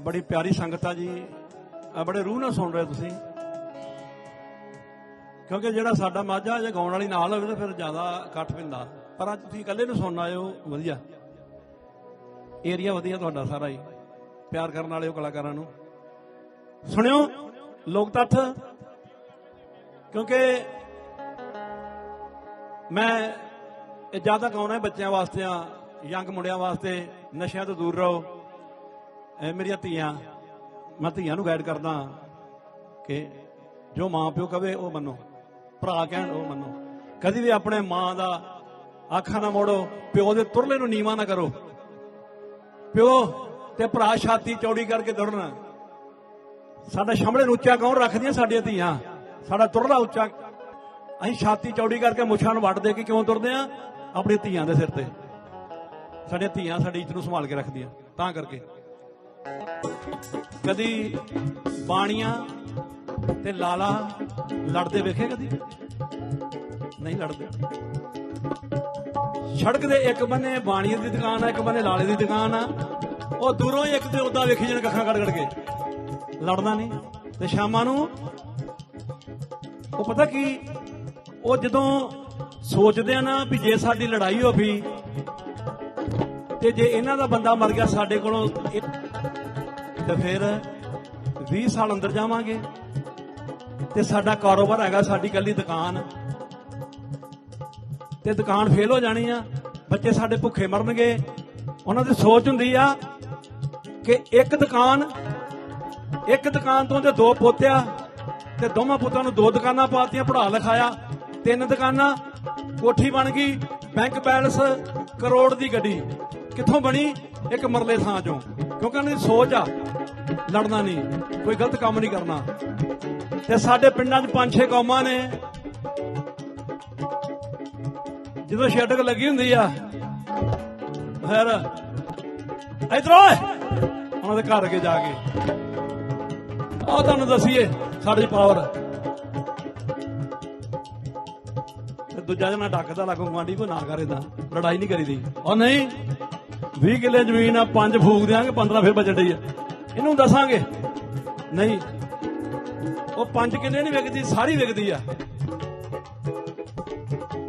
ਬੜੀ ਪਿਆਰੀ ਸੰਗਤ ਆ ਜੀ। ਬੜੇ ਰੂਹ ਨਾਲ ਸੁਣ ਰਹੇ ਤੁਸੀਂ। ਕਿਉਂਕਿ ਜਿਹੜਾ ਸਾਡਾ ਮਾਝਾ ਜੇ ਗਾਉਣ ਵਾਲੀ ਨਾਲ ਹੋਵੇ ਤਾਂ ਫਿਰ ਜ਼ਿਆਦਾ ਇਕੱਠ ਪੈਂਦਾ। ਪਰ ਅੱਜ ਤੁਸੀਂ ਇਕੱਲੇ ਨੂੰ ਸੁਣਨ ਆਏ ਵਧੀਆ। ਏਰੀਆ ਵਧੀਆ ਤੁਹਾਡਾ ਸਾਰਾ ਹੀ ਪਿਆਰ ਕਰਨ ਵਾਲੇ ਹੋ ਕਲਾਕਾਰਾਂ ਨੂੰ। ਸੁਣਿਓ ਲੋਕ ਤੱਥ ਕਿਉਂਕਿ ਮੈਂ ਇਹ ਜ਼ਿਆਦਾ ਗਾਉਣਾ ਬੱਚਿਆਂ ਵਾਸਤੇ ਆ ਯੰਗ ਮੁੰਡਿਆਂ ਵਾਸਤੇ। ਨਸ਼ਿਆਂ ਤੋਂ ਦੂਰ ਰਹੋ। ਇਹ ਮੇਰੀਆਂ ਧੀਆਂ, ਮੈਂ ਧੀਆਂ ਨੂੰ ਗਾਈਡ ਕਰਦਾ ਕਿ ਜੋ ਮਾਂ ਪਿਓ ਕਵੇ ਉਹ ਮੰਨੋ, ਭਰਾ ਕਹਿਣ ਉਹ ਮੰਨੋ। ਕਦੀ ਵੀ ਆਪਣੇ ਮਾਂ ਦਾ ਅੱਖਾਂ ਨਾ ਮੋੜੋ, ਪਿਓ ਦੇ ਤੁਰਲੇ ਨੂੰ ਨੀਵਾ ਨਾ ਕਰੋ। ਪਿਓ ਤੇ ਭਰਾ ਛਾਤੀ ਚੌੜੀ ਕਰਕੇ ਦੌੜਨਾ। ਸਾਡਾ ਸ਼ਮਲੇ ਨੂੰ ਉੱਚਾ ਕੌਣ ਰੱਖਦੀਆਂ ਸਾਡੀਆਂ ਧੀਆਂ? ਸਾਡਾ ਤੁਰਲਾ ਉੱਚਾ। ਅਸੀਂ ਛਾਤੀ ਚੌੜੀ ਕਰਕੇ ਮੁੱਛਾਂ ਨੂੰ ਵੱਟ ਦੇ ਕੇ ਕਿਉਂ ਤੁਰਦੇ ਆ ਆਪਣੀ ਧੀਆਂ ਦੇ ਸਿਰ ਤੇ। ਸਾਡੀਆਂ ਧੀਆਂ ਸਾਡੀ ਇੱਜ਼ਤ ਨੂੰ ਸੰਭਾਲ ਕੇ ਰੱਖਦੀਆਂ, ਤਾਂ ਕਰਕੇ। ਕਦੀ ਬਾਣੀਆਂ ਤੇ ਲਾਲਾ ਲੜਦੇ ਵੇਖੇ ਕਦੀ? ਨਹੀਂ ਲੜਦੇ। ਸੜਕ ਦੇ ਇੱਕ ਬੰਨੇ ਬਾਣੀ ਦੀ ਦੁਕਾਨ ਆ, ਇੱਕ ਬੰਨੇ ਲਾਲੇ ਦੀ ਦੁਕਾਨ ਆ। ਉਹ ਦੂਰੋਂ ਇੱਕ ਤੇ ਉਦਾਂ ਵੇਖੀ ਜਣ ਕੱਖਾਂ ਕੱਢ ਕੱਢ ਕੇ। ਲੜਦਾ ਨਹੀਂ। ਤੇ ਸ਼ਾਮਾਂ ਨੂੰ ਉਹ ਪਤਾ ਕੀ? ਉਹ ਜਦੋਂ ਸੋਚਦੇ ਆ ਨਾ ਵੀ ਜੇ ਸਾਡੀ ਲੜਾਈ ਹੋ ਵੀ ਤੇ ਜੇ ਇਹਨਾਂ ਦਾ ਬੰਦਾ ਮਰ ਗਿਆ ਸਾਡੇ ਕੋਲੋਂ ਤੇ ਫਿਰ 20 ਸਾਲ ਅੰਦਰ ਜਾਵਾਂਗੇ। ਤੇ ਸਾਡਾ ਕਾਰੋਬਾਰ ਹੈਗਾ ਸਾਡੀ ਕੱਲੀ ਦੁਕਾਨ। ਤੇ ਦੁਕਾਨ ਫੇਲ ਹੋ ਜਾਣੀ ਆ, ਬੱਚੇ ਸਾਡੇ ਭੁੱਖੇ ਮਰਨਗੇ। ਉਹਨਾਂ ਦੀ ਸੋਚ ਹੁੰਦੀ ਆ ਕਿ ਇੱਕ ਦੁਕਾਨ ਇੱਕ ਦੁਕਾਨ ਤੋਂ ਤੇ ਦੋ ਪੋਤਿਆ ਤੇ ਦੋਵਾਂ ਪੁੱਤਾਂ ਨੂੰ ਦੋ ਦੁਕਾਨਾਂ ਪਾਤੀਆਂ ਪੜਾ ਲਿਖਾਇਆ, ਤਿੰਨ ਦੁਕਾਨਾਂ, ਕੋਠੀ ਬਣ ਗਈ ਬੈਂਕ ਬੈਲੈਂਸ ਕਰੋੜ ਦੀ ਗੱਡੀ। ਕਿੱਥੋਂ ਬਣੀ? ਇੱਕ ਮਰਲੇ ਥਾਂ ਚੋਂ। ਕਿਉਂਕਿ ਉਹਨਾਂ ਦੀ ਸੋਚ ਆ, ਲੜਨਾ ਨਹੀਂ, ਕੋਈ ਗਲਤ ਕੰਮ ਨਹੀਂ ਕਰਨਾ। ਤੇ ਸਾਡੇ ਪਿੰਡਾਂ 'ਚ ਪੰਜ ਛੇ ਕੌਮਾਂ ਨੇ। ਜਦੋਂ ਛੇਟਕ ਲੱਗੀ ਹੁੰਦੀ ਆ, ਫਿਰ ਇਧਰੋਂ ਉਹਨਾਂ ਦੇ ਘਰ ਅੱਗੇ ਜਾ ਕੇ। ਆਹ ਤੁਹਾਨੂੰ ਦਸੀਏ, ਸਾਡੀ ਪਾਵਰ ਤੇ ਦੂਜਾ ਜਣਾ ਡੱਕਦਾ ਲੱਗੋ ਗਵਾਂਢੀ ਕੋ ਨਾ ਕਰੇ ਤਾਂ, ਲੜਾਈ ਨਹੀਂ ਕਰੀਦੀ। ਉਹ ਨਹੀਂ 20 ਕਿੱਲੇ ਜ਼ਮੀਨ ਆ, ਪੰਜ ਫੂਕ ਦਿਆਂਗੇ 15 ਫਿਰ ਬਚਣ ਡਈ ਆ। ਇਹਨੂੰ ਦੱਸਾਂਗੇ? ਨਹੀਂ। ਉਹ ਪੰਜ ਕਿੱਲੇ ਨਹੀਂ ਵਿਕਦੀ, ਸਾਰੀ ਵਿਕਦੀ ਆ।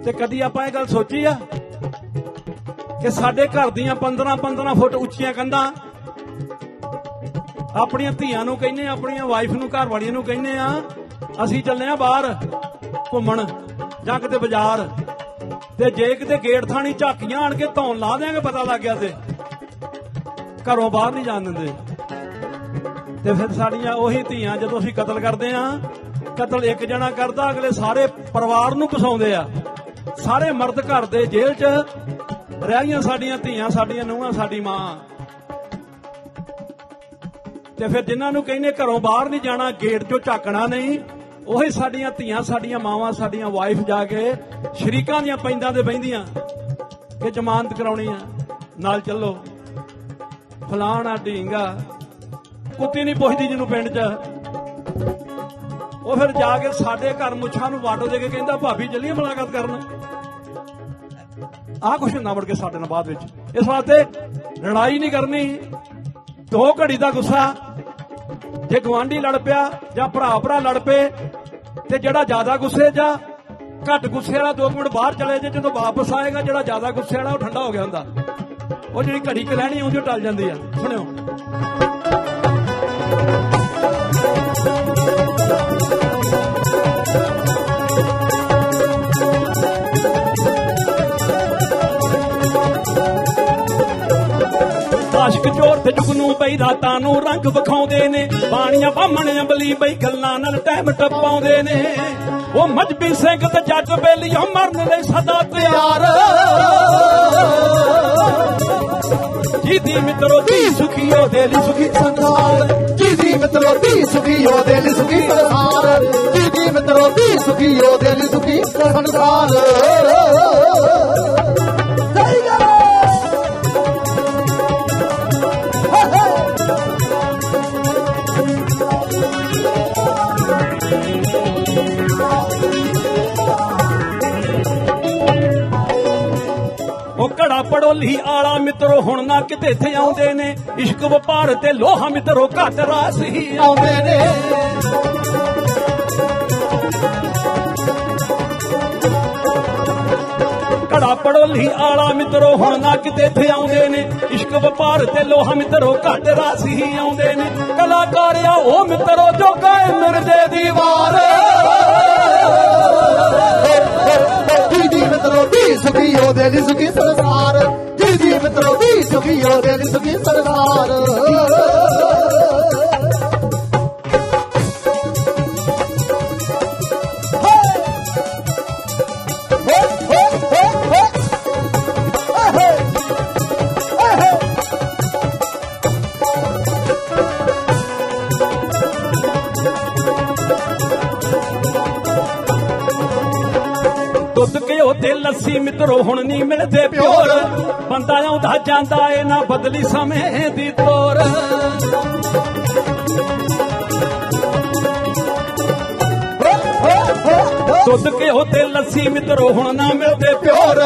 ਤੇ ਕਦੀ ਆਪਾਂ ਇਹ ਗੱਲ ਸੋਚੀ ਆ ਕਿ ਸਾਡੇ ਘਰ ਦੀਆਂ 15 15 ਫੁੱਟ ਉੱਚੀਆਂ ਕੰਧਾਂ ਆਪਣੀਆਂ ਧੀਆਂ ਨੂੰ ਕਹਿੰਨੇ ਆਪਣੀਆਂ ਵਾਈਫ ਨੂੰ, ਘਰ ਵਾਲੀਆਂ ਨੂੰ ਕਹਿੰਨੇ ਆ, ਅਸੀਂ ਚੱਲੇ ਆ ਬਾਹਰ ਘੁੰਮਣ ਜਾਂ ਕਿਤੇ ਬਾਜ਼ਾਰ। ਤੇ ਜੇ ਕਿਤੇ ਗੇਟ ਥਾਣੀ ਝਾਕੀਆਂ ਆਣ ਕੇ ਧੌਣ ਲਾ ਦੇਾਂਗੇ ਪਤਾ ਲੱਗ ਗਿਆ ਤੇ। ਘਰੋਂ ਬਾਹਰ ਨਹੀਂ ਜਾਣ ਦਿੰਦੇ। ਤੇ ਫਿਰ ਸਾਡੀਆਂ ਉਹੀ ਧੀਆਂ, ਜਦੋਂ ਅਸੀਂ ਕਤਲ ਕਰਦੇ ਆ ਕਤਲ ਇੱਕ ਜਣਾ ਕਰਦਾ, ਅਗਲੇ ਸਾਰੇ ਪਰਿਵਾਰ ਨੂੰ ਫਸਾਉਂਦੇ ਆ। ਸਾਰੇ ਮਰਦ ਘਰ ਦੇ ਜੇਲ੍ਹ 'ਚ ਰਹਿ ਗਈਆਂ ਸਾਡੀਆਂ ਧੀਆਂ, ਸਾਡੀਆਂ ਨੂੰਹਾਂ, ਸਾਡੀ ਮਾਂ। ਤੇ ਫਿਰ ਜਿਨ੍ਹਾਂ ਨੂੰ ਕਹਿੰਦੇ ਘਰੋਂ ਬਾਹਰ ਨਹੀਂ ਜਾਣਾ, ਗੇਟ 'ਚੋਂ ਝਾਕਣਾ ਨਹੀਂ ਉਹੀ ਸਾਡੀਆਂ ਧੀਆਂ, ਸਾਡੀਆਂ ਮਾਵਾਂ, ਸਾਡੀਆਂ ਵਾਈਫ ਜਾ ਕੇ ਸ਼ਰੀਕਾਂ ਦੀਆਂ ਪੈਂਦਾਂ ਤੇ ਬਹਿੰਦੀਆਂ ਕਿ ਜ਼ਮਾਨਤ ਕਰਾਉਣੀ ਆ। ਨਾਲ ਚੱਲੋ। ਫਲਾਣਾ ਢੀਂਗਾ ਕੁੱਤੀ ਨਹੀਂ ਪੁੱਛਦੀ ਜਿਹਨੂੰ ਪਿੰਡ 'ਚ। ਉਹ ਫਿਰ ਜਾ ਕੇ ਸਾਡੇ ਘਰ ਮੁੱਛਾਂ ਨੂੰ ਵਾਟੋ ਦੇ ਕੇ ਕਹਿੰਦਾ, ਭਾਬੀ, ਚੱਲੀਏ ਮੁਲਾਕਾਤ ਕਰਨ। ਆਹ ਕੁਛ ਹੁੰਦਾ ਵੜ ਕੇ ਸਾਡੇ ਨਾਲ ਬਾਅਦ ਵਿੱਚ। ਇਸ ਵਾਸਤੇ ਲੜਾਈ ਨਹੀਂ ਕਰਨੀ। ਦੋ ਘੜੀ ਦਾ ਗੁੱਸਾ। ਜੇ ਗਵਾਂਢੀ ਲੜ ਪਿਆ ਜਾਂ ਭਰਾ ਭਰਾ ਲੜ ਪਏ ਤੇ ਜਿਹੜਾ ਜ਼ਿਆਦਾ ਗੁੱਸੇ ਜਾਂ ਘੱਟ ਗੁੱਸੇ ਵਾਲਾ ਦੋ ਮਿੰਟ ਬਾਹਰ ਚਲੇ ਜੇ, ਜਦੋਂ ਵਾਪਸ ਆਏਗਾ, ਜਿਹੜਾ ਜ਼ਿਆਦਾ ਗੁੱਸੇ ਵਾਲਾ ਉਹ ਠੰਡਾ ਹੋ ਗਿਆ ਹੁੰਦਾ। ਉਹ ਜਿਹੜੀ ਘੜੀ ਕਿ ਲੈਣੀ ਉਹਦੀ ਟਲ ਜਾਂਦੀ ਆ। ਸੁਣਿਓ। ਆਸ਼ਕ ਬਈ ਰਾਤਾਂ ਨੂੰ ਰੰਗ ਵਿਖਾਉਂਦੇ ਨੇ। ਬਾਣੀਆਂ ਬਾਹਮਣ ਅੰਬਲੀ ਬਈ ਗੱਲਾਂ ਨਾਲ ਟਾਈਮ ਟਪਾਉਂਦੇ ਨੇ। ਉਹ ਮਜਬੀ ਸਿੰਘ ਤੇ ਜੱਟ ਬੇਲੀਆਂ ਮਰਨ ਲਈ ਸਦਾ ਤਿਆਰ। ਜੀਦੀ ਮਿੱਤਰੋ ਦੀ ਸੁਖੀਓ ਦੇ ਲਈ ਸੁਖੀ ਸੰਸਾਰ। ਜੀਦੀ ਮਿੱਤਰੋ ਦੀ ਸੁਖੀ ਉਹਦੇ ਲਈ ਸੁਖੀ ਸੰਸਾਰ। ਜੀਦੀ ਮਿੱਤਰੋ ਦੀ ਸੁਖੀ ਉਹਦੇ ਲਈ ਸੁਖੀ ਸੰਸਾਰ। ਉਹ ਘੜਾ ਪੜੋਲੀ ਆਲਾ ਮਿੱਤਰੋ, ਹੁਣ ਨਾ ਕਿਤੇ ਇੱਥੇ ਆਉਂਦੇ ਨੇ। ਇਸ਼ਕ ਵਪਾਰ ਤੇ ਲੋਹਾ ਮਿੱਤਰੋ, ਘੱਟ ਰਾਸ ਹੀ ਆਉਂਦੇ ਨੇ। ਘੜਾ ਪੜੋਲੀ ਆਲਾ ਮਿੱਤਰੋ, ਹੁਣ ਨਾ ਕਿਤੇ ਇੱਥੇ ਆਉਂਦੇ ਨੇ। ਇਸ਼ਕ ਵਪਾਰ ਤੇ ਲੋਹਾ ਮਿੱਤਰੋ, ਘੱਟ ਰਾਸ ਹੀ ਆਉਂਦੇ ਨੇ। ਕਲਾਕਾਰ ਉਹ ਮਿੱਤਰੋ, ਜੋ ਗਾਏ ਮਿਰਦੇ ਦੀ ਸੁਖੀ ਉਹਦੇ ਲਈ ਸੁਖੀ ਸੰਸਾਰ ਜੀ ਮਿੱਤਰੋ ਦੀ ਤੇ ਲੱਸੀ ਮਿੱਤਰੋ, ਹੁਣ ਨਹੀਂ ਮਿਲਦੇ ਪਿਓਰ। ਬੰਦਾ ਆਉਂਦਾ, ਜਾਂਦਾ ਏ ਨਾ ਬਦਲੀ ਸਮੇਂ ਦੀ ਤੋਰ ਦੁੱਧ ਘਿਓ ਤੇ ਲੱਸੀ ਮਿੱਤਰੋ, ਹੁਣ ਨਾ ਮਿਲਦੇ ਪਿਓਰ।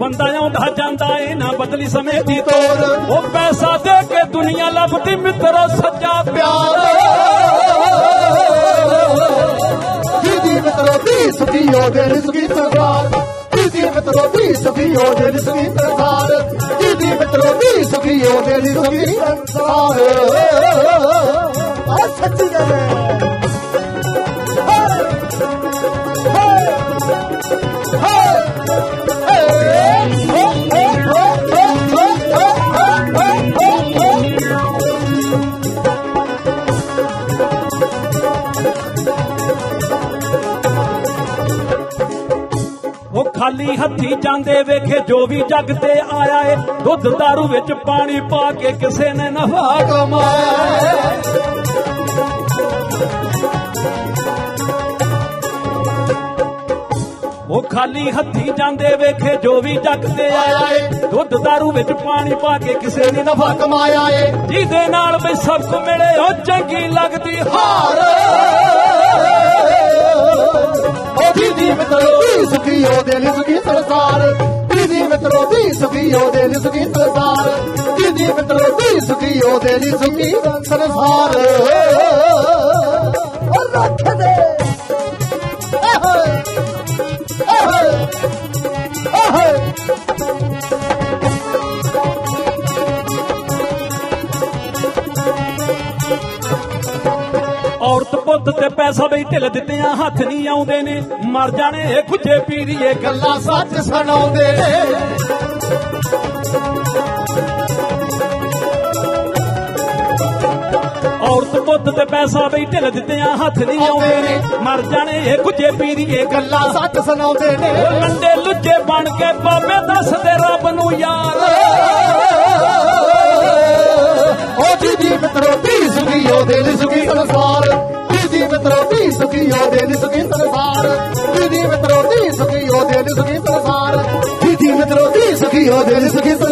ਬੰਦਾ ਆਉਂਦਾ, ਜਾਂਦਾ ਏ ਨਾ ਬਦਲੀ ਸਮੇਂ ਦੀ ਤੋਰ ਉਹ ਪੈਸਾ ਦੇ ਕੇ ਦੁਨੀਆ ਲੱਭਦੀ ਮਿੱਤਰੋ, ਸੱਚਾ ਪਿਆਰ। ਜੀ ਜੀ ਮਿੱਤਰੋ ਦੀ ਸੁਖੀ ਉਹਦੇ ਲਈ ਮਿੱਤਰੋ ਦੀ ਸੁਖੀ ਉਹਦੇ ਲਈ ਸੰਸਾਰ ਜੀ ਮਿੱਤਰੋ ਦੀ ਸੁਖੀ ਉਹਦੇ ਲਈ ਸੰਸਾਰ ਆ ਸੱਚੀ ਗੱਲ ਹੈ। ਖਾਲੀ ਹੱਥੀ ਜਾਂਦੇ ਵੇਖੇ, ਜੋ ਵੀ ਜੱਗ ਤੇ ਆਇਆ ਏ, ਦੁੱਧ ਦਾਰੂ ਵਿੱਚ ਪਾਣੀ ਪਾ ਕੇ ਕਿਸੇ ਨੇ ਨਫਾ ਕਮਾਇਆ ਉਹ ਖਾਲੀ ਹੱਥੀ ਜਾਂਦੇ ਵੇਖੇ, ਜੋ ਵੀ ਜੱਗ ਤੇ ਆਇਆ ਏ, ਦੁੱਧ ਦਾਰੂ ਵਿੱਚ ਪਾਣੀ ਪਾ ਕੇ ਕਿਸੇ ਨੇ ਨਫਾ ਕਮਾਇਆ ਏ। ਜਿਹਦੇ ਨਾਲ ਵੀ ਸਭ ਕੁ ਮਿਲੇ, ਉਹ ਚੰਗੀ ਲੱਗਦੀ ਹਾਰ। ਉਹ ਮਿੱਤਰੋ ਦੀ ਸੁਖੀ, ਉਹਦੇ ਲਈ ਸੁਖੀ ਸੰਸਾਰ। ਦੀਦੀ ਮਿੱਤਰੋ ਦੀ ਸੁਖੀ, ਉਹਦੇ ਲਈ ਸੁਖੀ ਸੰਸਾਰ। ਦੀਦੀ ਮਿੱਤਰੋ ਦੀ ਸੁਖੀ, ਉਹਦੇ ਲਈ ਸੁਖੀ ਸੰਸਾਰ। ਪੁੱਤ ਤੇ ਪੈਸਾ ਵੀ ਢਿੱਲ ਦਿੱਤਿਆਂ, ਹੱਥ ਨਹੀਂ ਆਉਂਦੇ ਨੇ। ਮਰ ਜਾਣੇ ਇਹ ਖੁੱਜੇ ਪੀਰੀਏ, ਗੱਲਾਂ ਸੱਚ ਸੁਣਾਉਂਦੇ ਨੇ। ਔਰਤ ਪੁੱਤ ਤੇ ਪੈਸਾ ਬਈ ਢਿੱਲ ਦਿੱਤਿਆਂ, ਹੱਥ ਨਹੀਂ ਆਉਂਦੇ ਨੇ। ਮਰ ਜਾਣੇ ਇਹ ਖੁੱਜੇ ਪੀਰੀਏ, ਗੱਲਾਂ ਸੱਚ ਸੁਣਾਉਂਦੇ ਨੇ। ਉਹ ਲੰਡੇ ਲੁੱਜੇ ਬਣ ਕੇ ਬਾਬੇ ਦੱਸਦੇ ਰੱਬ ਨੂੰ ਯਾਰ।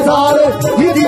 ਲਈ ਸੁਖੀ